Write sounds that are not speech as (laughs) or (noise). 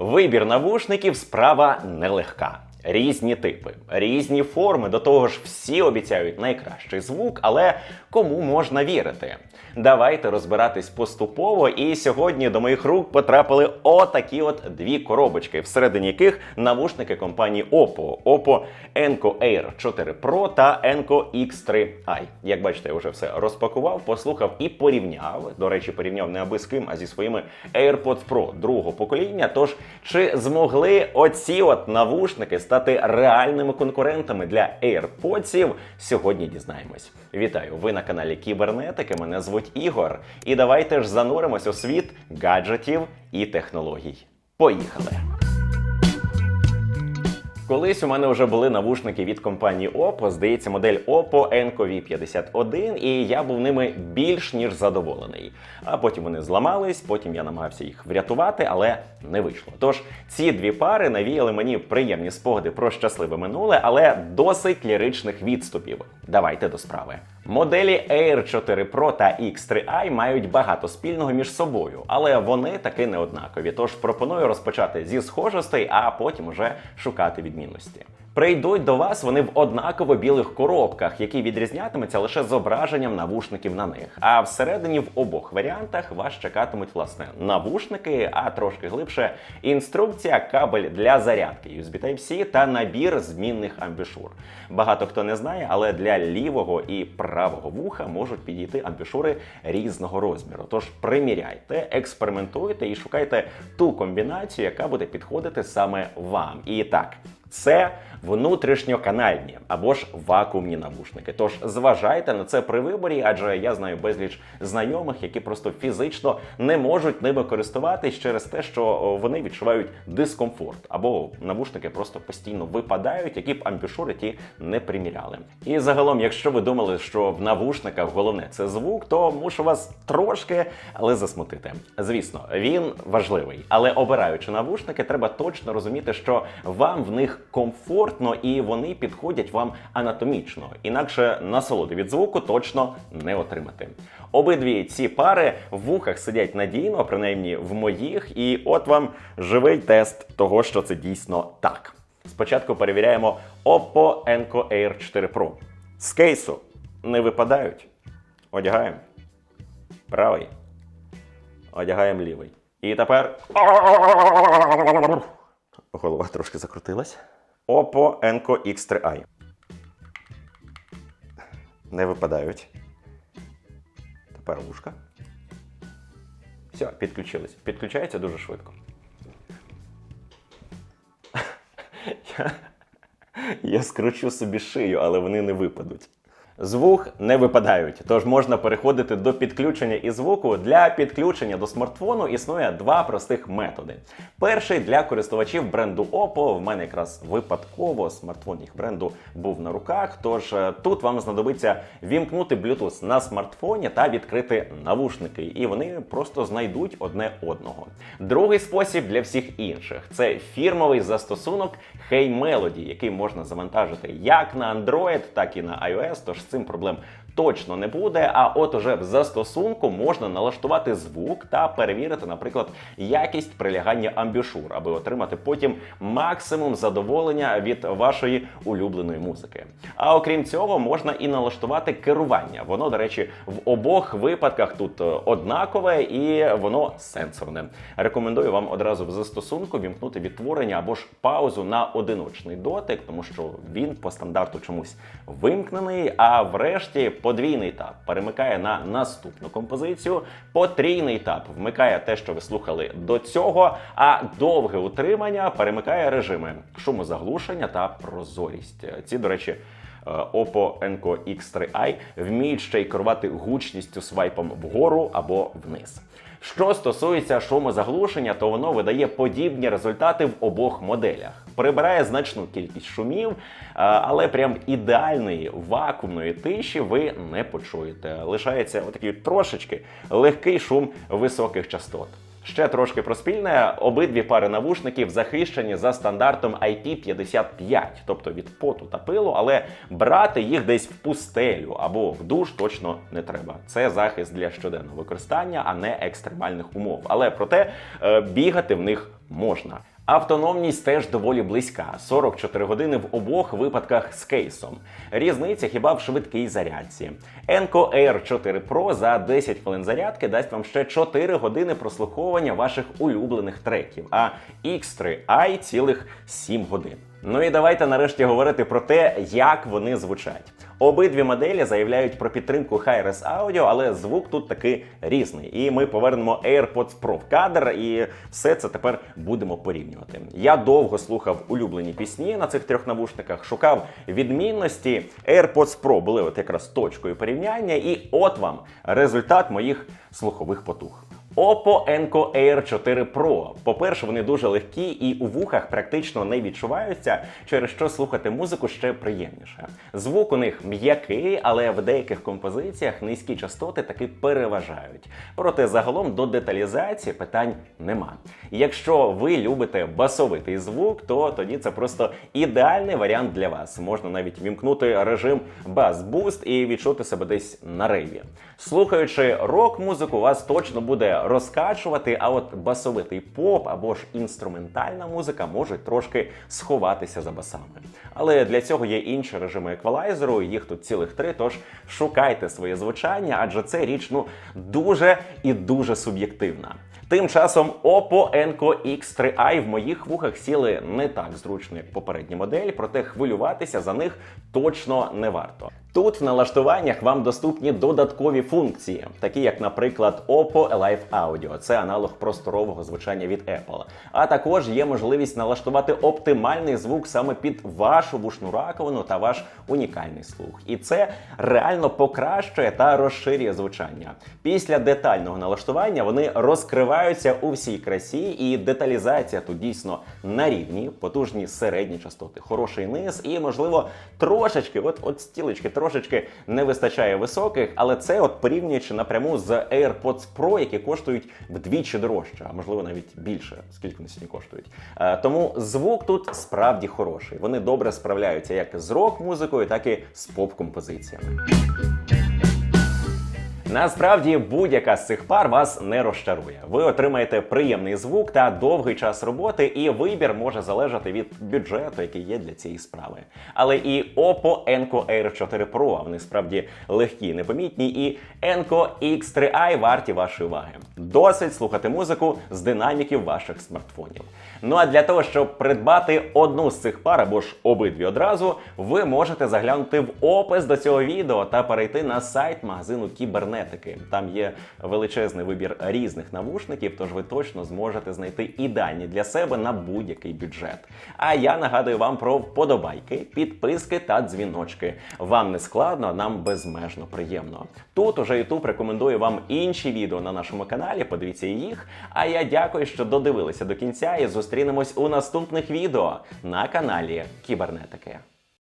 Вибір навушників справа нелегка. Різні типи, різні форми. До того ж, всі обіцяють найкращий звук, але кому можна вірити? Давайте розбиратись поступово. І сьогодні до моїх рук потрапили отакі от дві коробочки, всередині яких навушники компанії Oppo. Oppo Enco Air 4 Pro та Enco X3i. Як бачите, я вже все розпакував, послухав і порівняв. До речі, порівняв не аби з ким, а зі своїми AirPods Pro другого покоління. Тож, чи змогли оці от навушники стати реальними конкурентами для AirPods? Сьогодні дізнаємось. Вітаю! Ви на каналі Кібернетики. Мене звуть Ігор. І давайте ж зануримось у світ гаджетів і технологій. Поїхали! Колись у мене вже були навушники від компанії Oppo, здається, модель Oppo Enco V51, і я був ними більш ніж задоволений. А потім вони зламались, потім я намагався їх врятувати, але не вийшло. Тож ці дві пари навіяли мені приємні спогади про щасливе минуле, але досить ліричних відступів. Давайте до справи. Моделі Air 4 Pro та X3i мають багато спільного між собою, але вони таки не однакові. Тож пропоную розпочати зі схожостей, а потім уже шукати відмінності. Прийдуть до вас вони в однаково білих коробках, які відрізнятимуться лише зображенням навушників на них. А всередині в обох варіантах вас чекатимуть власне навушники, а трошки глибше інструкція, кабель для зарядки USB Type-C та набір змінних амбішур. Багато хто не знає, але для лівого і правого вуха можуть підійти амбішури різного розміру. Тож приміряйте, експериментуйте і шукайте ту комбінацію, яка буде підходити саме вам. І так. Це внутрішньоканальні або ж вакуумні навушники. Тож зважайте на це при виборі, адже я знаю безліч знайомих, які просто фізично не можуть ними користуватись через те, що вони відчувають дискомфорт, або навушники просто постійно випадають, які б амбішури ті не приміряли. І загалом, якщо ви думали, що в навушниках головне це звук, то мушу вас трошки, але засмутити. Звісно, він важливий, але обираючи навушники, треба точно розуміти, що вам в них комфортно і вони підходять вам анатомічно. Інакше насолоди від звуку точно не отримати. Обидві ці пари в вухах сидять надійно, принаймні в моїх, і от вам живий тест того, що це дійсно так. Спочатку перевіряємо Oppo Enco Air 4 Pro. З кейсу не випадають. Одягаємо. Правий. Одягаємо лівий. І тепер. Голова трошки закрутилась. Oppo Enco X3i. Не випадають. Тепер вушка. Все, підключились. Підключається дуже швидко. (laughs) Я, я скручу собі шию, але вони не випадуть. З вух не випадають, тож можна переходити до підключення і звуку. Для підключення до смартфону існує два простих методи. Перший для користувачів бренду Oppo. В мене якраз випадково смартфон їх бренду був на руках. Тож е, тут вам знадобиться вімкнути Bluetooth на смартфоні та відкрити навушники, і вони просто знайдуть одне одного. Другий спосіб для всіх інших це фірмовий застосунок Hey Melody, який можна завантажити як на Android, так і на iOS. Тож цим проблем точно не буде. А от уже в застосунку можна налаштувати звук та перевірити, наприклад, якість прилягання амбішур, аби отримати потім максимум задоволення від вашої улюбленої музики. А окрім цього, можна і налаштувати керування. Воно, до речі, в обох випадках тут е, однакове і воно сенсорне. Рекомендую вам одразу в застосунку вімкнути відтворення або ж паузу на одиночний дотик, тому що він по стандарту чомусь вимкнений. А врешті подвійний тап перемикає на наступну композицію. Потрійний тап вмикає те, що ви слухали до цього. А довге утримання перемикає режими шумозаглушення та прозорість. Ці, до речі. е, Oppo Enco X3i вміють ще й керувати гучністю свайпом вгору або вниз. Що стосується шумозаглушення, то воно видає подібні результати в обох моделях. Прибирає значну кількість шумів, але прям ідеальної вакуумної тиші ви не почуєте. Лишається отакий трошечки легкий шум високих частот. Ще трошки про спільне. Обидві пари навушників захищені за стандартом IP55, тобто від поту та пилу, але брати їх десь в пустелю або в душ точно не треба. Це захист для щоденного використання, а не екстремальних умов. Але проте е, бігати в них можна. Автономність теж доволі близька 44 години в обох випадках з кейсом. Різниця хіба в швидкій зарядці. Enco Air 4 Pro за 10 хвилин зарядки дасть вам ще 4 години прослуховування ваших улюблених треків, а X3i цілих 7 годин. Ну і давайте нарешті говорити про те, як вони звучать. Обидві моделі заявляють про підтримку Hi-Res Audio, але звук тут таки різний. І ми повернемо AirPods Pro в кадр, і все це тепер будемо порівнювати. Я довго слухав улюблені пісні на цих трьох навушниках, шукав відмінності. AirPods Pro були от якраз точкою порівняння, і от вам результат моїх слухових потух. Oppo Enco Air 4 Pro. По-перше, вони дуже легкі і у вухах практично не відчуваються, через що слухати музику ще приємніше. Звук у них м'який, але в деяких композиціях низькі частоти таки переважають. Проте загалом до деталізації питань нема. Якщо ви любите басовитий звук, то тоді це просто ідеальний варіант для вас. Можна навіть вімкнути режим бас-буст і відчути себе десь на рейві. Слухаючи рок-музику, вас точно буде розкачувати, а от басовитий поп або ж інструментальна музика можуть трошки сховатися за басами. Але для цього є інші режими еквалайзеру, їх тут цілих три. Тож шукайте своє звучання, адже це річ ну дуже і дуже суб'єктивна. Тим часом Oppo Enco X3i в моїх вухах сіли не так зручно, як попередні моделі, проте хвилюватися за них точно не варто. Тут в налаштуваннях вам доступні додаткові функції, такі як, наприклад, Oppo Alive Audio, це аналог просторового звучання від Apple. А також є можливість налаштувати оптимальний звук саме під вашу вушну раковину та ваш унікальний слух. І це реально покращує та розширює звучання. Після детального налаштування вони розкриваються у всій красі, і деталізація тут дійсно на рівні, потужні середні частоти, хороший низ, і можливо трошечки, от от стілечки трошечки не вистачає високих, але це от порівнюючи напряму з AirPods Pro, які коштують вдвічі дорожче, а можливо навіть більше, скільки вони сьогодні коштують. Е, тому звук тут справді хороший. Вони добре справляються як з рок-музикою, так і з поп-композиціями. Насправді будь-яка з цих пар вас не розчарує. Ви отримаєте приємний звук та довгий час роботи, і вибір може залежати від бюджету, який є для цієї справи. Але і Oppo Enco Air 4 Pro, вони справді легкі, непомітні, і Enco X3i варті вашої уваги. Досить слухати музику з динаміків ваших смартфонів. Ну а для того, щоб придбати одну з цих пар або ж обидві одразу, ви можете заглянути в опис до цього відео та перейти на сайт магазину Кібернетики. Там є величезний вибір різних навушників, тож ви точно зможете знайти ідеальні для себе на будь-який бюджет. А я нагадую вам про вподобайки, підписки та дзвіночки. Вам не складно, нам безмежно приємно. Тут уже YouTube рекомендує вам інші відео на нашому каналі. Подивіться їх. А я дякую, що додивилися до кінця і зустрінемось у наступних відео на каналі Кібернетики.